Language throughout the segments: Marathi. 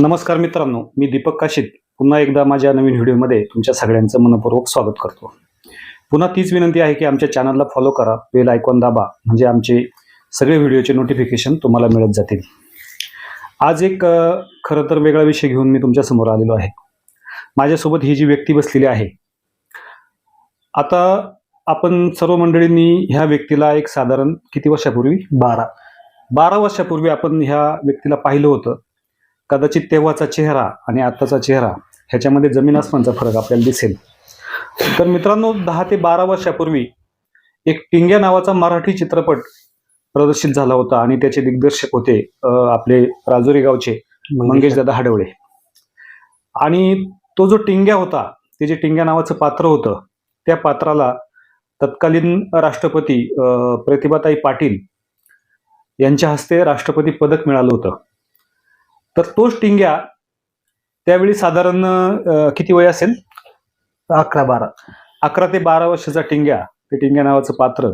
नमस्कार मित्रांनो मी दीपक काशीत पुन्हा एकदा माझ्या नवीन व्हिडिओमध्ये तुमच्या सगळ्यांचं मनपूर्वक स्वागत करतो. पुन्हा तीच विनंती आहे की आमच्या चॅनलला फॉलो करा बेल आयकॉन दाबा म्हणजे आमचे सगळे व्हिडिओचे नोटिफिकेशन तुम्हाला मिळत जातील. आज एक खरं तर वेगळा विषय घेऊन मी तुमच्यासमोर आलेलो आहे. माझ्यासोबत ही जी व्यक्ती बसलेली आहे आता आपण सर्व मंडळींनी ह्या व्यक्तीला एक साधारण किती वर्षापूर्वी? बारा. बारा वर्षापूर्वी आपण ह्या व्यक्तीला पाहिलं होतं. कदाचित तेव्हाचा चेहरा आणि आत्ताचा चेहरा ह्याच्यामध्ये जमीन आसमानचा फरक आपल्याला दिसेल. तर मित्रांनो दहा ते बारा वर्षापूर्वी एक टिंग्या नावाचा मराठी चित्रपट प्रदर्शित झाला होता आणि त्याचे दिग्दर्शक होते आपले राजुरी गावचे मंगेश दादा हडवळे. आणि तो जो टिंग्या होता ते जे टिंग्या नावाचं पात्र होतं त्या पात्राला तत्कालीन राष्ट्रपती प्रतिभाताई पाटील यांच्या हस्ते राष्ट्रपती पदक मिळालं होतं. तर तोच टिंग्या त्यावेळी साधारण किती वय असेल? अकरा बारा. अकरा ते बारा वर्षाचा टिंग्या ते टिंग्या नावाचं पात्र.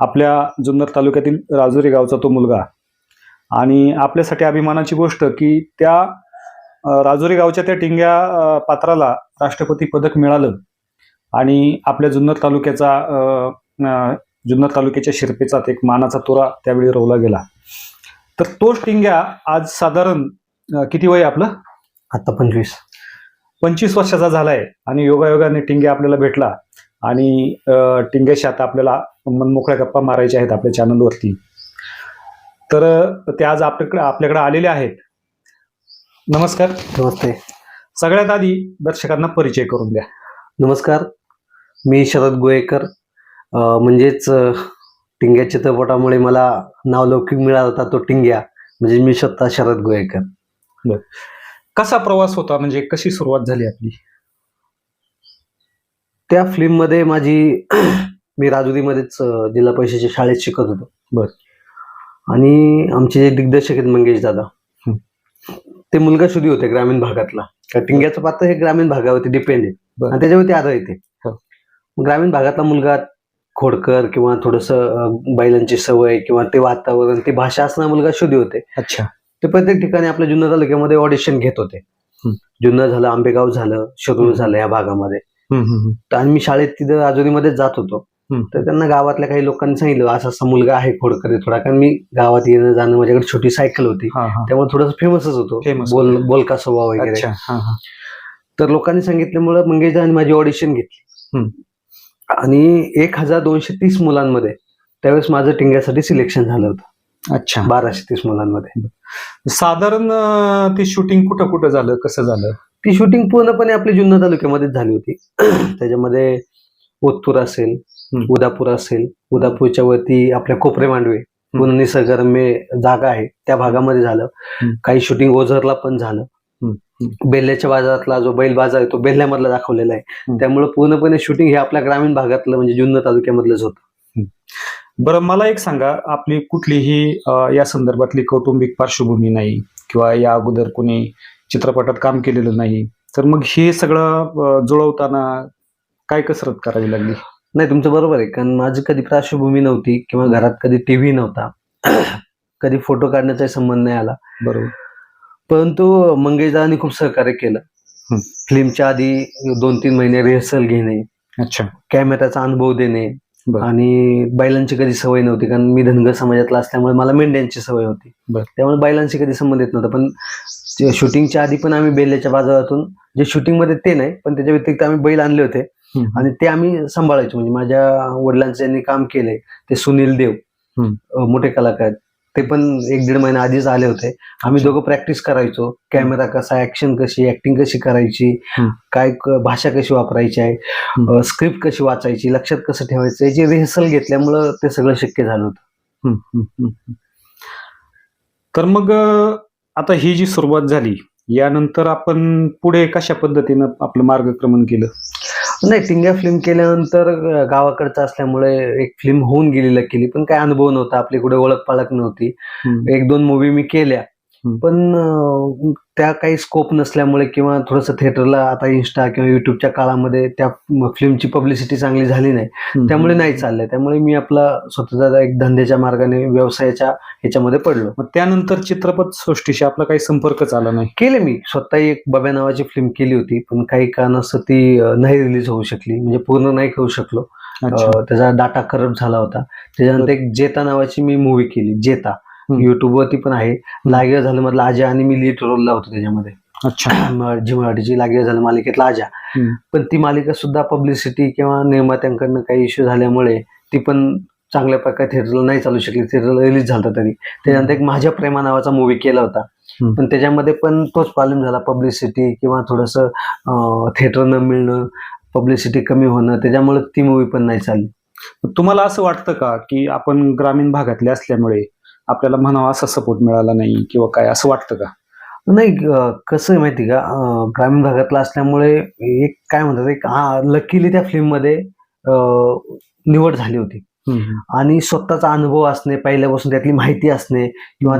आपल्या जुन्नर तालुक्यातील राजुरी गावचा तो मुलगा. आणि आपल्यासाठी अभिमानाची गोष्ट की त्या राजुरी गावच्या त्या टिंग्या पात्राला राष्ट्रपती पदक मिळालं. आणि आपल्या जुन्नर तालुक्याचा जुन्नर तालुक्याच्या शिरपेचात एक मानाचा तुरा त्यावेळी रोवला गेला. तर तोच टिंग्या आज साधारण किती वय आपलं? आता पंचवीस. पंचवीस वर्षाचा झालाय आणि योगायोगाने टिंग्या आपल्याला भेटला आणि टिंग्याशी आता आपल्याला मनमोकळ्या गप्पा मारायच्या आहेत आपल्या चॅनलवरती तर ते आज आपल्याकडे आपल्याकडे आलेले आहेत. नमस्कार. नमस्ते. सगळ्यात आधी दर्शकांना परिचय करून द्या. नमस्कार. मी शरद गोयेकर म्हणजेच टिंग्या चित्रपटामुळे मला नावलौकिक मिळाला होता तो टिंग्या. म्हणजे मी स्वतः शरद गोयेकर. कसा प्रवास होता? म्हणजे कशी सुरुवात झाली आपली? त्या फिल्ममध्ये माझी मी राजुरीमध्येच जिल्हा परिषदेच्या शाळेत शिकत होतो. बर. आणि आमचे जे दिग्दर्शक आहेत मंगेश दादा. ते मुलगा शुद्धी होते ग्रामीण भागातला. टिंग्याचं पात्र हे ग्रामीण भागावरती डिपेंड आहे. आणि त्याच्यावरती आधारित आहे. हो. मग ग्रामीण भागातला मुलगा खोडकर किंवा थोडस बैलांची सवय किंवा ते वातावरण ती भाषा असणारा मुलगा शुद्धी होते. अच्छा. ते प्रत्येक ठिकाणी आपल्या जुन्नर तालुक्यामध्ये ऑडिशन घेत होते. जुन्नर झालं आंबेगाव झालं शिरूर. झालं या भागामध्ये. आणि मी शाळेत तिथं राजुरीमध्ये जात होतो. तर त्यांना गावातल्या काही लोकांनी सांगितलं असा असा मुलगा आहे खोडकर थोडा. कारण मी गावात येणं जाणं माझ्याकडे छोटी सायकल होती. त्यामुळे थोडंसं फेमसच होतो. बोल बोलका स्वभाव वगैरे तर लोकांनी सांगितल्यामुळं मंगेशदानी माझी ऑडिशन घेतली. आणि एक हजार दोनशे तीस मुलांमध्ये त्यावेळेस माझं टिंग्यासाठी सिलेक्शन झालं होतं. अच्छा. बाराशे तीस मुलांमध्ये. साधारण ते शूटिंग कुठं कुठं झालं? कसं झालं? ती शूटिंग पूर्णपणे आपली जुन्नर तालुक्यामध्येच झाली होती. त्याच्यामध्ये ओतूर असेल. उदापूर असेल उदापूरच्या वरती आपल्या कोपरे मांडवे पूर्ण निसर्गरम्य जागा आहे. त्या भागामध्ये झालं. काही शूटिंग ओझरला पण झालं. बेल्ल्याच्या बाजारातला जो बैल बाजार आहे तो बेल्ल्यामधला दाखवलेला आहे. त्यामुळे पूर्णपणे शूटिंग हे आपल्या ग्रामीण भागातलं म्हणजे जुन्नर तालुक्यामधलंच होतं. बरं मला एक सांगा आपली कुठलीही या संदर्भातली कौटुंबिक पार्श्वभूमी नाही किंवा या अगोदर कोणी चित्रपटात काम केलेलं नाही तर मग हे सगळं जुळवताना काय कसरत करावी लागली? नाही तुमचं बरोबर आहे कारण माझी कधी पार्श्वभूमी नव्हती किंवा घरात कधी टीव्ही नव्हता. कधी फोटो काढण्याचा संबंध नाही आला. बरोबर. परंतु मंगेशदारांनी खूप सहकार्य केलं. फिल्मच्या आधी दोन तीन महिने रिहर्सल घेणे अच्छा कॅमेराचा अनुभव देणे. आणि बैलांची कधी सवय नव्हती कारण मी धनगर समाजातला असल्यामुळे मला मेंढ्यांची सवय होती. त्यामुळे बैलांशी कधी संबंध येत नव्हता पण शूटिंगच्या आधी पण आम्ही बेल्ल्याच्या बाजारातून जे शूटिंगमध्ये ते नाही पण त्याच्या व्यतिरिक्त आम्ही बैल आणले होते. आणि ते आम्ही सांभाळायचो म्हणजे माझ्या वडिलांचं काम केलंय ते सुनील देव मोठे कलाकार आहेत. ते पण एक दीड महिना आधीच आले होते. आम्ही दोघं प्रॅक्टिस करायचो. कॅमेरा कसा ऍक्शन कशी ऍक्टिंग कशी करायची. काय भाषा कशी वापरायची आहे स्क्रिप्ट कशी वाचायची लक्षात कसं ठेवायचं याची रिहर्सल घेतल्यामुळं ते सगळं शक्य झालं होतं. तर मग आता ही जी सुरुवात झाली यानंतर आपण पुढे कशा पद्धतीनं आपलं मार्गक्रमण केलं? नाही टिंग्या फिल्म केल्यानंतर गावाकडचं असल्यामुळे एक फिल्म होऊन गेलेली केली पण काय अनुभव नव्हता आपली कुठे ओळख पाळख नव्हती. एक दोन मूवी मी केल्या. पण त्या काही स्कोप नसल्यामुळे किंवा थोडंसं थिएटरला आता इन्स्टा किंवा युट्यूबच्या काळामध्ये त्या फिल्मची पब्लिसिटी चांगली झाली नाही. त्यामुळे नाही चाललंय. त्यामुळे मी आपला स्वतःचा एक धंद्याच्या मार्गाने व्यवसायाच्या ह्याच्यामध्ये पडलो. मग त्यानंतर चित्रपट सृष्टीशी आपला काही संपर्कच आला नाही? केले मी. स्वतः एक बब्या नावाची फिल्म केली होती पण काही कारणास्तव ती नाही रिलीज होऊ शकली. म्हणजे पूर्ण नाही करू शकलो. त्याचा डाटा करप्ट झाला होता. त्याच्यानंतर एक जेता नावाची मी मूवी केली. जेता. युट्यूब वरती पण आहे. लागे झालं मधला आजा आणि मी लीड रोलला होतो त्याच्यामध्ये. अच्छा. झी मराठीची लागे झालं मालिकेतला आजा. पण ती मालिका सुद्धा पब्लिसिटी किंवा निर्मात्यांकडनं काही इश्यू झाल्यामुळे ती पण चांगल्या प्रकारे थिएटरला नाही चालू शकली. थिएटरला रिलीज झालं तरी. त्याच्यानंतर एक माझ्या प्रेमा नावाचा मूवी केला होता. पण त्याच्यामध्ये पण तोच प्रॉब्लेम झाला. पब्लिसिटी किंवा थोडंसं थिएटर न मिळणं पब्लिसिटी कमी होणं त्याच्यामुळे ती मूवी पण नाही चालली. तुम्हाला असं वाटतं का की आपण ग्रामीण भागातले असल्यामुळे आपल्याला म्हणावा असा सपोर्ट मिळाला नाही किंवा काय असं वाटतं का नाही कसं आहे माहिती का ग्रामीण भागातला असल्यामुळे एक काय म्हणतात एक लकीली त्या फिल्ममध्ये निवड झाली होती आणि स्वतःचा अनुभव असणे पहिल्यापासून त्यातली माहिती असणे किंवा.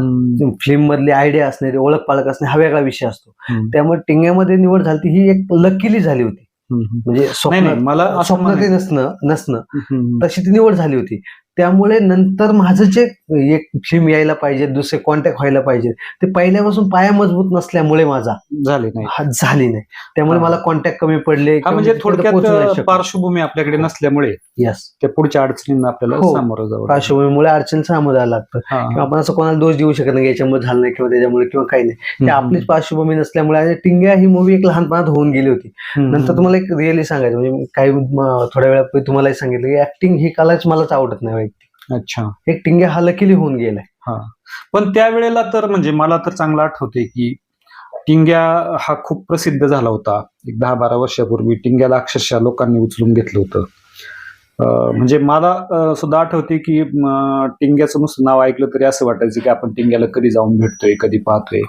फिल्म मधली आयडिया असणे ओळख पाळख असणे हा वेगळा विषय असतो. त्यामुळे टिंग्यामध्ये निवड झाली ही एक लकीली झाली होती. म्हणजे स्वप्न मला असं स्वप्नातही म्हणायचं- नसणं नसणं. तशी ती निवड झाली होती त्यामुळे नंतर माझं जे एक फिल्म यायला पाहिजे दुसरे कॉन्टॅक्ट व्हायला पाहिजे ते पहिल्यापासून पाया मजबूत नसल्यामुळे माझा झाले नाही हा झाली नाही त्यामुळे हा. मला कॉन्टॅक्ट कमी पडले हा म्हणजे थोडक्यात पार्श्वभूमी आपल्याकडे नसल्यामुळे यस त्या पुढच्या अडचणींना आपल्याला हो. सामोरं जावं लागतं. पार्श्वभूमीमुळे अडचण सामोरं जायला लागतं हा. किंवा आपण असं कोणाला दोष देऊ शकत नाही याच्यामुळे झालं नाही किंवा त्याच्यामुळे किंवा काही नाही ते. आपलीच पार्श्वभूमी नसल्यामुळे आणि टिंग्या ही मूवी एक लहानपणात होऊन गेली होती. नंतर तुम्हाला एक रिअली सांगायचं म्हणजे काही थोड्या वेळापूर्वी तुम्हालाही सांगितलं की ऍक्टिंग ही कलाच मलाच आवडत नाही अच्छा. एक टिंग्या हा लकीली होऊन गेलाय पण त्यावेळेला तर म्हणजे मला तर चांगलं आठवते की टिंग्या हा खूप प्रसिद्ध झाला होता. एक दहा बारा वर्षापूर्वी टिंग्याला अक्षरशः लोकांनी उचलून घेतलं होतं. म्हणजे मला सुद्धा आठवते की टिंग्याचं नुसतं नाव ऐकलं तरी असं वाटायचं की आपण टिंग्याला कधी जाऊन भेटतोय कधी पाहतोय.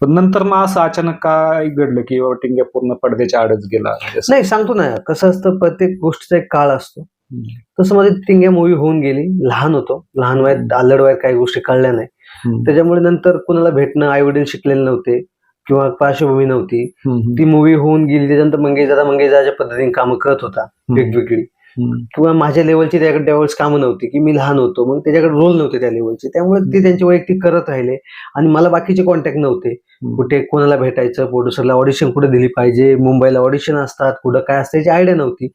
पण नंतर मग असं अचानक काय घडलं की बाबा टिंग्या पूर्ण पडद्याच्या आडच गेला. नाही सांगतो ना. कसं असतं प्रत्येक गोष्टीचा एक काळ असतो. तसं माझी टिंग्या मूवी होऊन गेली. लहान होतो. लहान वयात अल्लड वयात काही गोष्टी कळल्या नाही. त्याच्यामुळे नंतर कुणाला भेटणं आई वडील शिकलेले नव्हते किंवा पार्श्वभूमी नव्हती. ती मूवी होऊन गेली. त्याच्यानंतर मंगेशदादा मंगेशदाच्या पद्धतीने कामं करत होता वेगवेगळी. किंवा माझ्या लेवलची त्याकडे त्यावेळेस कामं नव्हती की मी लहान होतो मग त्याच्याकडे रोल नव्हते त्या लेवलचे त्यामुळे ते त्यांची वैयक्तिक करत राहिले आणि मला बाकीचे कॉन्टॅक्ट नव्हते. कुठे कोणाला भेटायचं प्रोड्युसरला ऑडिशन कुठे दिली पाहिजे मुंबईला ऑडिशन असतात कुठं काय असतं याची आयडिया नव्हती.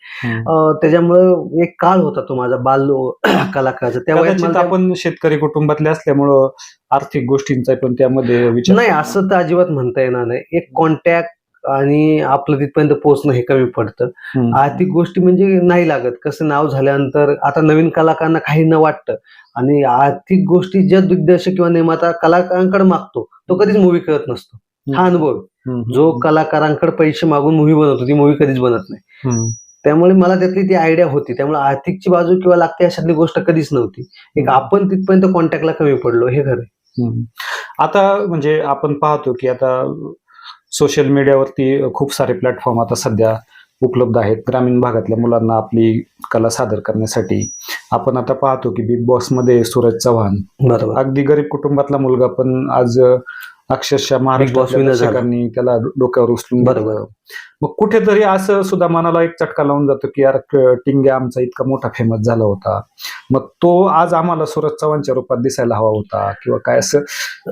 त्याच्यामुळं एक काळ होता तो माझा बाल कलाकाराचा. त्या वयात कदाचित मला त्या- आपण शेतकरी कुटुंबातले असल्यामुळं आर्थिक गोष्टींचा पण त्यामध्ये विचार नाही असं तर अजिबात म्हणता येणार नाही. एक कॉन्टॅक्ट आणि आपलं तिथपर्यंत पोहोचणं हे कमी पडतं. आर्थिक गोष्टी म्हणजे नाही लागत. कसं नाव झाल्यानंतर आता नवीन कलाकारांना काही न वाटतं. आणि आर्थिक गोष्टी ज्या दिग्दर्शक किंवा निर्माता कलाकारांकडे मागतो तो कधीच मूवी करत नसतो. हा अनुभव. जो कलाकारांकडे पैसे मागून मूवी बनवतो ती मूवी कधीच बनत नाही. त्यामुळे मला त्यातली ती आयडिया होती. त्यामुळे आर्थिकची बाजू किंवा लागते अशातली गोष्ट कधीच नव्हती. एक आपण तिथपर्यंत कॉन्टॅक्टला कमी पडलो हे खरं. आता म्हणजे आपण पाहतो की आता सोशल मीडियावरती खूप सारे प्लॅटफॉर्म आता सध्या उपलब्ध आहेत. ग्रामीण भागातल्या मुलांना आपली कला सादर करण्यासाठी आपण आता पाहतो की बिग बॉसमध्ये सूरज चव्हाण. बरोबर. अगदी गरीब कुटुंबातला मुलगा पण आज अक्षरशः. दर्शकांनी त्याला डोक्यावर उचलून बरोबर. मग कुठेतरी असं सुद्धा मनाला एक चटका लावून जातो की यार टिंग्या आमचा इतका मोठा फेमस झाला होता. मग तो आज आम्हाला सूरज चव्हाणच्या रूपात दिसायला हवा होता किंवा काय असं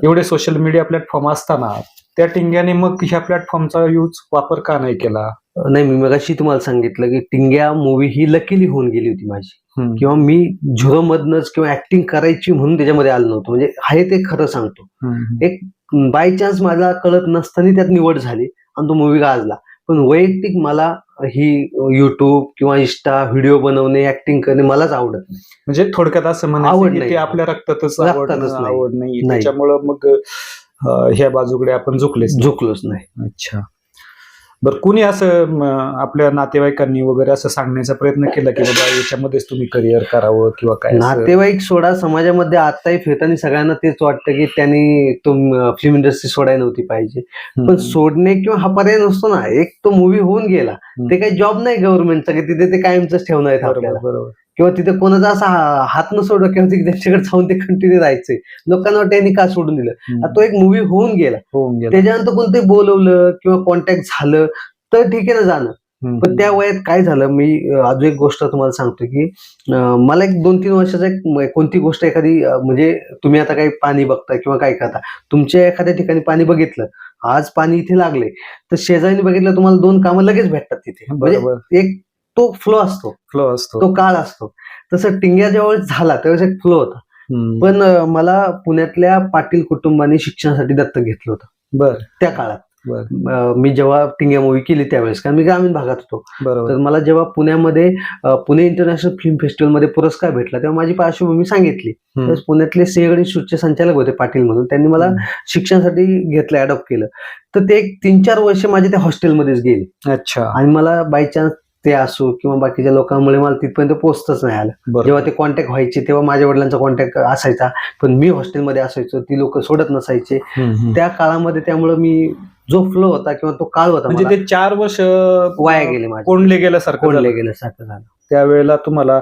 एवढे सोशल मीडिया प्लॅटफॉर्म असताना त्या टिंग्याने मग ह्या प्लॅटफॉर्मचा यूज वापर का नाही केला नाही मी मगाशी तुम्हाला सांगितलं की टिंग्या मूवी ही लकीली होऊन गेली होती माझी. किंवा मी झिरो मधनच किंवा ऍक्टिंग करायची म्हणून त्याच्यामध्ये आलो नव्हतो म्हणजे आहे ते खरं सांगतो. एक बाय चान्स मला कळत नसताना त्यात निवड झाली आणि तो मूवी गाजला पण वैयक्तिक मला ही युट्यूब किंवा इंस्टा व्हिडिओ बनवणे ऍक्टिंग करणे मलाच आवडत नाही म्हणजे थोडक्यात असं आवड म्हणायचं की नाही. ते आपल्या रक्तातच आवड नाही. आवड. त्याच्यामुळं मग ह्या बाजूकडे आपण झुकलेच. झुकलोच नाही. अच्छा. बरं कुणी असं आपल्या नातेवाईकांनी वगैरे असं सांगण्याचा प्रयत्न केला की बाबा याच्यामध्येच तुम्ही करिअर करावं किंवा काय? नातेवाईक सोडा समाजामध्ये आताही फिरताना सगळ्यांना तेच वाटतं की त्यांनी फिल्म इंडस्ट्री सोडायला नव्हती पाहिजे. पण सोडणे किंवा हा पर्याय नसतो ना. एक तो मूवी होऊन गेला. ते काही जॉब नाही गव्हर्नमेंटचा की तिथे ते कायमच ठेवणार आहेत आपल्याला. बरोबर. किंवा तिथे कोणाचा असा हात न सोडलं किंवा तिथे त्यांच्याकडे जाऊन ते कंटिन्यू राहायचंय लोकांना वाटतं यांनी का सोडून दिलं? तो एक मूवी होऊन गेला. होऊन गेलं. त्याच्यानंतर कोणतंही बोलवलं किंवा कॉन्टॅक्ट झालं तर ठीक आहे ना जाणं. पण त्या वयात काय झालं? मी अजून एक गोष्ट तुम्हाला सांगतो की मला एक दोन तीन वर्षाचा एक कोणती गोष्ट एखादी म्हणजे तुम्ही आता काही पाणी बघता किंवा काय करता तुमच्या एखाद्या ठिकाणी पाणी बघितलं आज पाणी इथे लागले तर शेजारी बघितलं तुम्हाला दोन कामं लगेच भेटतात तिथे. म्हणजे एक तो फ्लो असतो. फ्लो असतो. तो काळ असतो. तसं टिंग्या ज्यावेळेस झाला त्यावेळेस एक फ्लो होता. पण मला पुण्यातल्या पाटील कुटुंबाने शिक्षणासाठी दत्तक घेतलं होतं. बर. त्या काळात. मी जेव्हा टिंग्या मूवी केली त्यावेळेस कारण मी ग्रामीण भागात होतो. बरोबर. तर मला जेव्हा पुण्यामध्ये पुणे इंटरनॅशनल फिल्म फेस्टिवलमध्ये पुरस्कार भेटला तेव्हा माझी पार्श्वभूमी सांगितली. पुण्यातले सिंहगड इन्स्टिट्यूटचे संचालक होते पाटील म्हणून त्यांनी मला. शिक्षणासाठी घेतलं अडॉप्ट केलं. तर ते एक तीन चार वर्ष माझे त्या हॉस्टेलमध्येच गेले. अच्छा. आणि मला बाय चान्स ते असो किंवा बाकीच्या लोकांमुळे मला तिथपर्यंत पोहोचतच नाही आलं. जेव्हा ते कॉन्टॅक्ट व्हायचे तेव्हा माझ्या वडिलांचा कॉन्टॅक्ट असायचा. पण मी हॉस्टेलमध्ये असायचो ती लोक सोडत नसायचे. त्या काळामध्ये त्यामुळे मी जो फ्लो होता किंवा तो काळ होता म्हणजे ते चार वर्ष वाया गेले माझे. कोंडले गेल्यासारखं कोणले झालं. गेल्यासारखं झालं. त्यावेळेला तुम्हाला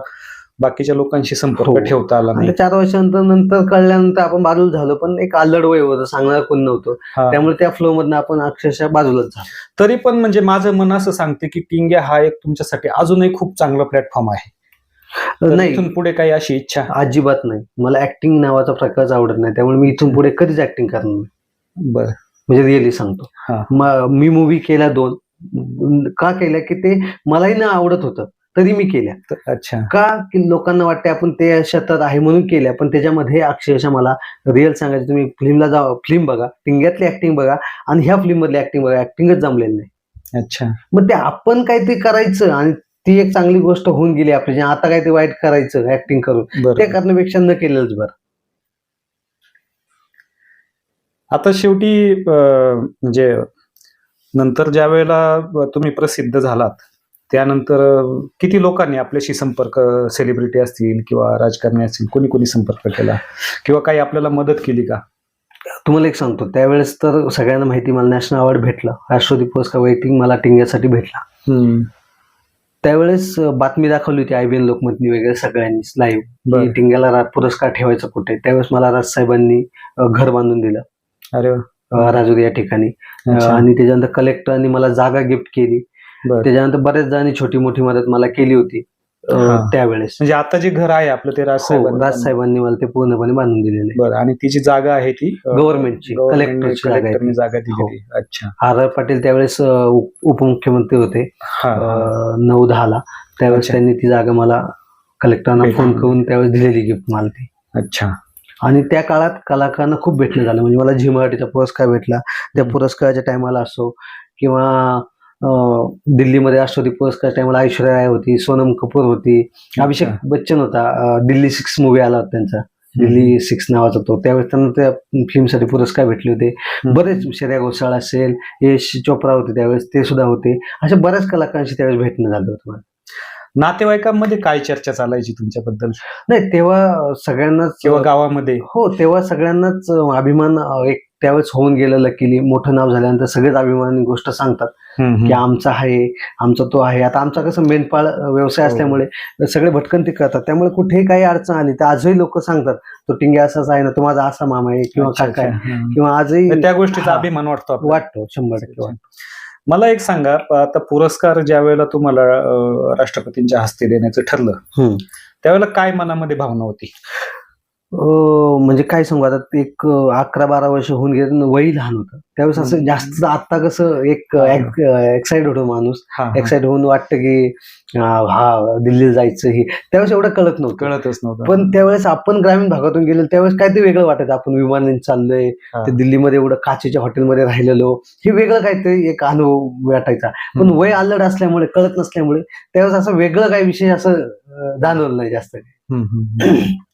बाकीच्या लोकांशी संपर्क हो. ठेवता आला नाही आणि चार वर्षानंतर नंतर कळल्यानंतर आपण बाजूला झालो पण एक अल्लड वय होतं सांगणार कोण नव्हतं. त्यामुळे त्या फ्लो मधनं आपण अक्षरशः बाजूलाच झालो. तरी पण म्हणजे माझं मन असं सांगते की टिंग्या हा एक तुमच्यासाठी अजूनही खूप चांगला प्लॅटफॉर्म आहे. तर नाही. इथून पुढे काही अशी इच्छा? अजिबात नाही. मला ऍक्टिंग नावाचा प्रकारच आवडत नाही. त्यामुळे मी इथून पुढे कधीच ऍक्टिंग करणार नाही. बर. म्हणजे रिअली सांगतो. म- मी मूवी केल्या दोन. का केल्या की ते मलाही ना आवडत होतं. तरी मी केल्या. अच्छा. का की लोकांना वाटते आपण ते क्षेत्रात आहे म्हणून केल्या पण त्याच्यामध्ये अक्षरशः मला रिअल सांगायचं तुम्ही फिल्मला जा फिल्म बघा टिंग्यातली ऍक्टिंग बघा आणि ह्या फिल्म मधली ऍक्टिंग बघा ऍक्टिंगच जमलेली नाही. अच्छा. मग ते आपण काहीतरी करायचं आणि ती एक चांगली गोष्ट होऊन गेली आपली आता काय ते वाईट करायचं ऍक्टिंग करून. ते करण्यापेक्षा न केलेलंच बरं. आता शेवटी म्हणजे नंतर ज्या वेळेला तुम्ही प्रसिद्ध झालात त्यानंतर किती लोकांनी आपल्याशी संपर्क सेलिब्रिटी असतील किंवा राजकारणी असतील कोणी कोणी संपर्क केला? किंवा काही आपल्याला मदत केली का? तुम्हाला एक सांगतो. त्यावेळेस तर सगळ्यांना माहिती मला नॅशनल अवॉर्ड भेटला. राष्ट्रपती पुरस्कार वैयक्तिक मला टिंग्यासाठी भेटला. त्यावेळेस बातमी दाखवली होती आय बी एन लोकमतनी वगैरे सगळ्यांनीच लाईव्ह टिंग्याला पुरस्कार ठेवायचा कुठे? त्यावेळेस मला राजसाहेबांनी अं, घर बांधून दिलं. अरे राजुरी या ठिकाणी. आणि त्याच्यानंतर कलेक्टरनी मला जागा गिफ्ट केली. त्याच्यानंतर बऱ्याच जणांनी छोटी मोठी मदत मला केली होती हा. त्यावेळेस म्हणजे आता जे घर आहे आपलं ते हो राजसाहेबांनी राजसाहेबांनी मला ते पूर्णपणे बांधून दिलेले बरं आणि ती जी जागा आहे ती गव्हर्नमेंटची कलेक्टरची जागा आहे कलेक्टरने ती. जागा दिली हो. अच्छा आर आर पाटील त्यावेळेस उपमुख्यमंत्री होते हा, हा. नऊ दहाला त्यावेळेस अच्छा. त्यांनी ती जागा मला कलेक्टरांना फोन. करून त्यावेळेस दिलेली गिफ्ट मला ती अच्छा आणि त्या काळात कलाकारांना खूप भेटणं झालं म्हणजे मला झी मराठीचा पुरस्कार भेटला त्या. पुरस्काराच्या टायमाला असो किंवा दिल्लीमध्ये राष्ट्रपती पुरस्कार टायमाला ऐश्वर्या राय होती सोनम कपूर होती. अभिषेक. बच्चन होता. दिल्ली सिक्स मूवी आला होता त्यांचा. दिल्ली सिक्स नावाचा तो. त्यावेळेस त्यांना त्या फिल्मसाठी पुरस्कार भेटले होते. बरेच श्रेया घोषाळ असेल यश चोप्रा होते त्यावेळेस ते सुद्धा होते. अशा बऱ्याच कलाकारांशी त्यावेळेस भेटणं झालं होतं मला. नातेवाईकांमध्ये काय चर्चा चालायची तुमच्याबद्दल? नाही तेव्हा सगळ्यांनाच किंवा गावामध्ये? हो तेव्हा सगळ्यांनाच अभिमान एक त्यावेळेस होऊन गेलं लकीली मोठं नाव झाल्यानंतर सगळेच अभिमानी गोष्ट सांगतात की आमचा आहे आमचा तो आहे आता आमचा कसं मेंढपाळ अं, व्यवसाय हो. असल्यामुळे सगळे भटकंती करतात त्यामुळे कुठेही काही अडचण आली तर आजही लोक सांगतात तो टिंग्या असाच आहे ना तो माझा असा मामा आहे किंवा काका आहे. किंवा आजही त्या गोष्टीचा. अभिमान वाटतो. वाटतो शंभर टक्के वाटतो. मला एक सांगा आता पुरस्कार ज्या वेळेला तुम्हाला राष्ट्रपतींच्या हस्ते देण्याचं ठरलं. त्यावेळेला काय मनामध्ये भावना होती म्हणजे काय सांगू आता एक अकरा बारा वर्ष होऊन गेले वय लहान होतं त्यावेळेस असं. जास्त आता कसं एक. एक्साइड होतो माणूस. एक्साइड होऊन वाटतं की हा दिल्लीला जायचं हे त्यावेळेस एवढं कळत नव्हतं कळतच नव्हतं पण त्यावेळेस आपण ग्रामीण भागातून गेलो त्यावेळेस काहीतरी वेगळं वाटायचं आपण विमानाने चाललोय. ते दिल्लीमध्ये एवढं काचेच्या हॉटेलमध्ये राहिलेलो हे वेगळं काहीतरी एक अनुभव वाटायचा पण. वय अल्लड असल्यामुळे कळत नसल्यामुळे त्यावेळेस असं वेगळं काही विषय असं जाणवलं नाही जास्त.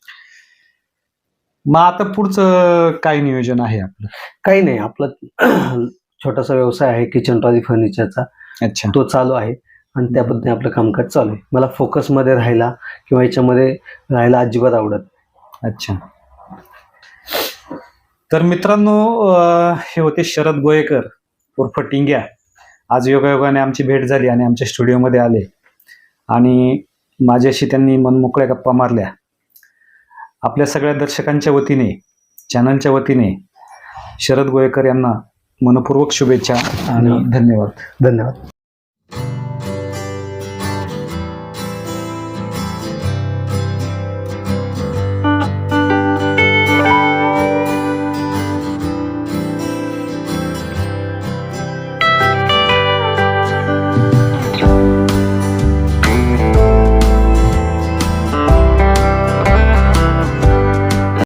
मग आता पुढचं काय नियोजन आहे आपलं? काही नाही आपला छोटासा व्यवसाय आहे किचन ट्रॉली फर्निचरचा. अच्छा. तो चालू आहे आणि त्या पद्धतीने आपलं कामकाज चालू आहे. मला फोकसमध्ये राहायला किंवा याच्यामध्ये राहायला अजिबात आवडत अच्छा. तर मित्रांनो अं, हे होते शरद गोयेकर उर्फ टिंग्या. आज योगायोगाने आमची भेट झाली आणि आमच्या स्टुडिओमध्ये आले. आणि माझ्याशी त्यांनी मनमोकळ्या गप्पा मारल्या. आपल्या सगळ्या दर्शकांच्या वतीने चॅनलच्या वतीने शरद गोयकर यांना मनपूर्वक शुभेच्छा आणि धन्यवाद. धन्यवाद.